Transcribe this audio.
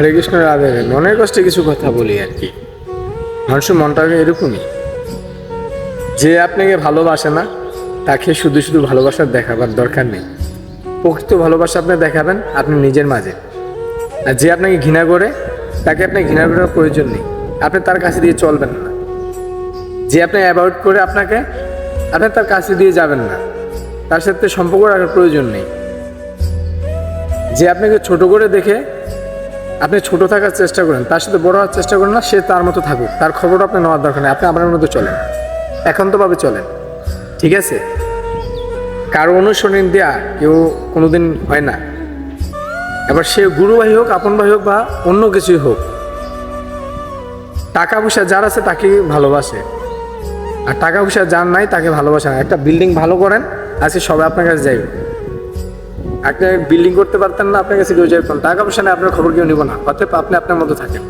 হরে কৃষ্ণ রাধে। মনের কষ্টে কিছু কথা বলি আর কি। মানুষের মনটা এরকমই। যে আপনাকে ভালোবাসে না, তাকে শুধু শুধু ভালোবাসার দেখাবার দরকার নেই। প্রকৃত ভালোবাসা আপনি দেখাবেন আপনি নিজের মাঝে। আর যে আপনাকে ঘৃণা করে, তাকে আপনি ঘৃণা করার প্রয়োজন নেই। আপনি তার কাছে দিয়ে চলবেন না। যে আপনি অ্যাভয়েড করে আপনাকে, আপনি তার কাছে দিয়ে যাবেন না। তার সাথে সম্পর্ক রাখার প্রয়োজন নেই। যে আপনাকে ছোট করে দেখে আপনি ছোট থাকার চেষ্টা করেন, তার সাথে বড় হওয়ার চেষ্টা করেন না, সে তার মতো থাকুক। তার খবর আপনি নেওয়ার দরকার নেই, আপনি আপনার মতো চলেন। একান্তভাবে চলেন। ঠিক আছে? কারও অনুসরণ দেওয়া কেউ কোনোদিন হয় না। এবার সে গুরু ভাই হোক আপন ভাই হোক বা অন্য কিছুই হোক, টাকা পয়সা যার আছে তাকে ভালোবাসে। আর টাকা পয়সা যার নাই তাকে ভালোবাসে না। একটা বিল্ডিং ভালো করেন আজকে সবাই আপনার কাছে যাইবে। আপনি বিল্ডিং করতে পারতেন না, আপনার কাছে কেউ যাই টাকা পয়সা নেই, আপনার খবর কেউ নিব না। অর্থাৎ আপনি আপনার মতো থাকেন।